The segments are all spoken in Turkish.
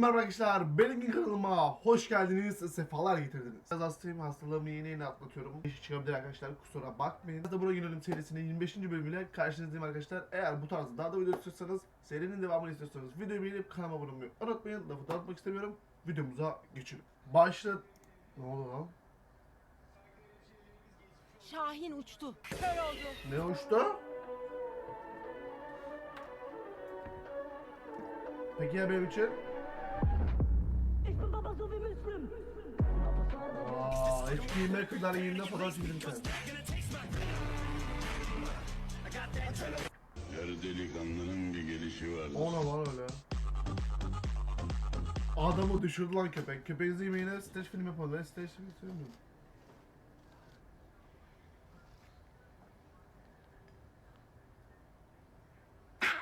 merhaba arkadaşlar. Benim kanalıma hoş geldiniz. Sefalar getirdiniz. Biraz hastayım. Hastalığımı yeni yeni atlatıyorum. İş çıkabilir arkadaşlar. Kusura bakmayın. Hadi buraya gelelim serisinin 25. bölümüyle karşınızdayım arkadaşlar. Eğer bu tarzda daha da video istiyorsanız, serinin devamını istiyorsanız videoyu beğenip kanalıma abone olmayı unutmayın. Lafı dağıtmak istemiyorum. Videomuza geçelim. Başla... Ne oldu lan? Şahin uçtu. Kör oldu. Ne uçtu? Peki ya benim için? Giyme kızlar giyimde fotoğraf çekildim sen. Her delikanlının bir gelişi vardır. O ne lan öyle? Adamı düşürdü lan köpek. Köpeğinizi yemeğine stage film yapalım. Ben stage film istemiyorum.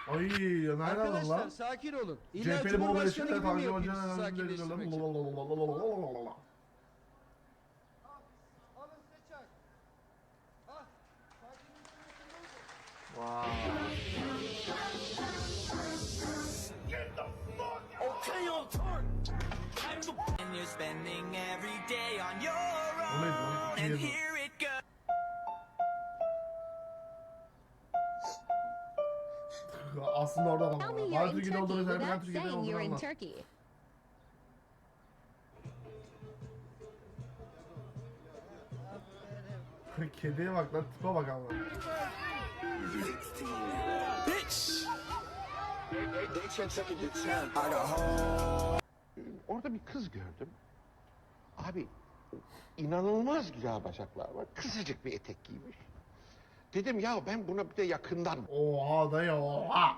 Ay ya nereden aldın Arkadaşlar lan? sakin olun. İlla CHP'li Cumhurbaşkanı gibi mi edeceğim. sakinleştirmek için? And you're spending every day on your O neydi lan? own, and Neydi? here it goes. Aslında orada Her in Türkiye'de olduğunu her without Türkiye'de olduğunu you're in anla. Turkey. Kediye bak lan tipe bak ama. Orada bir kız gördüm. Abi inanılmaz güzel bacaklar var. Kısacık bir etek giymiş. Dedim ya ben buna bir de yakından Oha dayı oha.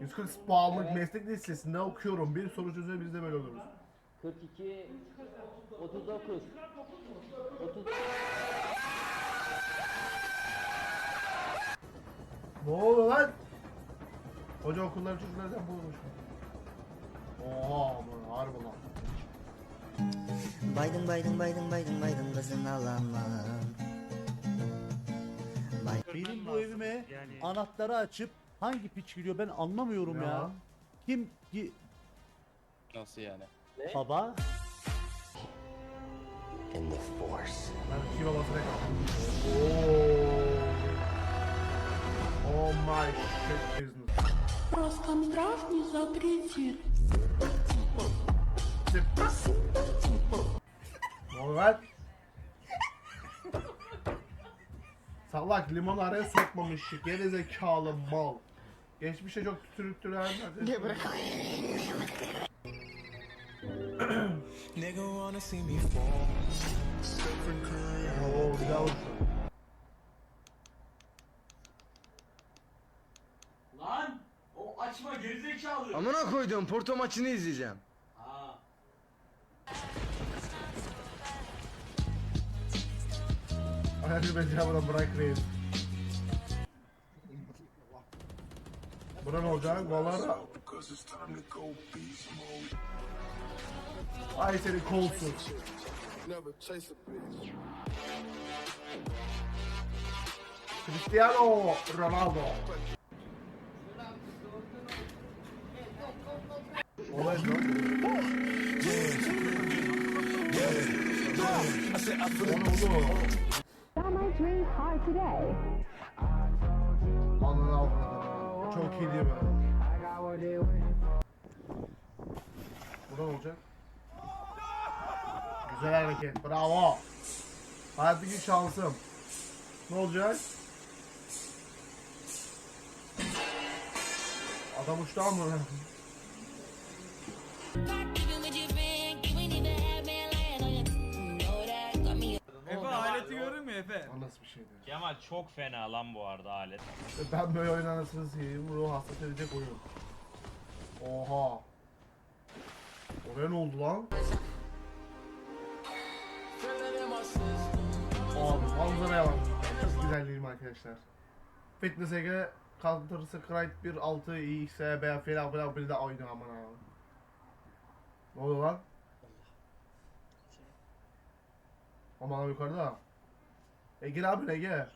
140 puanlık meslek listesinde okuyorum. Bir soru çözüyor biz de böyle oluruz. 42 39 30 Ne oluyor lan? Hoca okulları çocuklar sen bulmuş. Oha aman harbi lan. Biden Biden Biden Biden Biden kızın alamam. Benim bu evime anahtarı açıp hangi piç giriyor ben anlamıyorum ya. lan? Kim ki Nasıl yani? baba? Ben iki babasına kaldım. Oo. Oh my shit business. Роскомздрав не запретит. Ne oluyor lan? Salak limon araya sokmamış geri zekalı mal. Geçmişe çok tükürüktüren. Ne bırak. Nigga wanna see me fall. Oo bir daha Açma gerizekalı. Amına koyduğum Porto maçını izleyeceğim. Aa. Ayaklı becamına bırak reis. Buna ne olacak? Mode. Ay seni kolsuz. Never chase a bitch. Cristiano Ronaldo. Olay ne? O ne oldu? Got my dreams hard today. Çok iyi değil mi? Bu ne olacak? Güzel hareket. Bravo. Hayattaki şansım. Ne olacak? Adam uçtu ama. Efe aleti gördün mü Efe? O nasıl bir şeydi? Kemal çok fena lan bu arada alet. Ben böyle oyun anasını seveyim. Ruh hasret edecek oyun. Oha. Oraya ne oldu lan? Abi manzaraya bak. Çok güzel değil mi arkadaşlar? Fitness Ege Counter Strike 1.6 IXB falan falan bir de aynı aman abi. Ne oluyor lan? Aman yukarıda. E gir abi ne gir. Aa,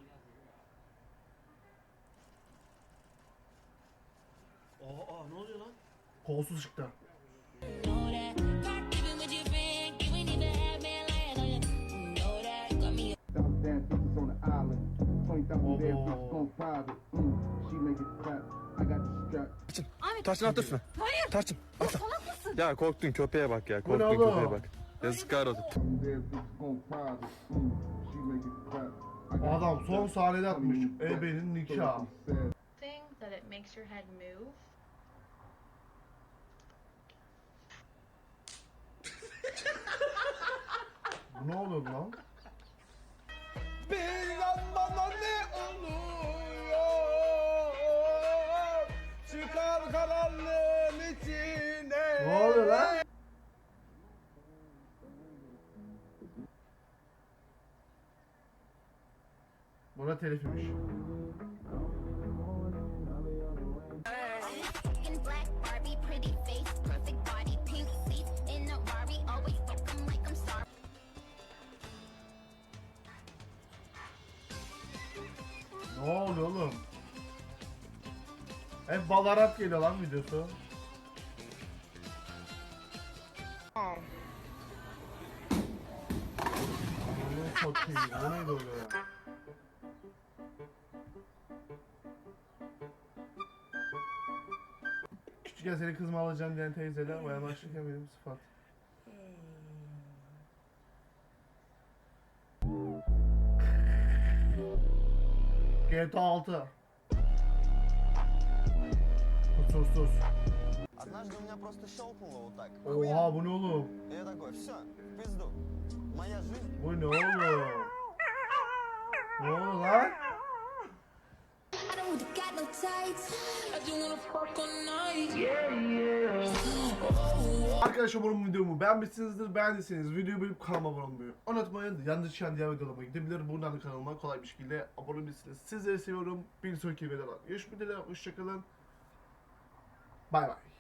aa ne oluyor lan? Kolsuz çıktı. Tarçın. Tarçın attırsın. Hayır. Tarçın. Atla. Ya korktun köpeğe bak ya. Bu ne oğlum? Yazıklar olsun. Adam son sahnede atmış. Ebe'nin nikahı. Thing that it makes your head move. Bu ne oluyor lan? I'm sorry. Ne oluyor oğlum? Hep Valorant geliyor lan videosu. Ananı satayım, o neydi öyle ya? Küçükken seni kızıma alacağım diyen teyzeler bayanlaşırken benim sıfat. GTA 6 Kusursuz. Однажды у меня просто щелкнуло вот так. Oha bu ne oğlum? И я такой, все, в пизду. Моя жизнь Bu ne oğlum? Ne oldu lan? Arkadaşlar umarım videomu beğenmişsinizdir. Beğendiyseniz videoyu beğenip kanalıma abone olmayı unutmayın. Yanında çıkan diğer videolarıma gidebilir. Buradan da kanalıma kolay bir şekilde abone olabilirsiniz. Sizleri seviyorum. Bir sonraki videoda görüşmek dileğiyle. Hoşçakalın. Bay bay.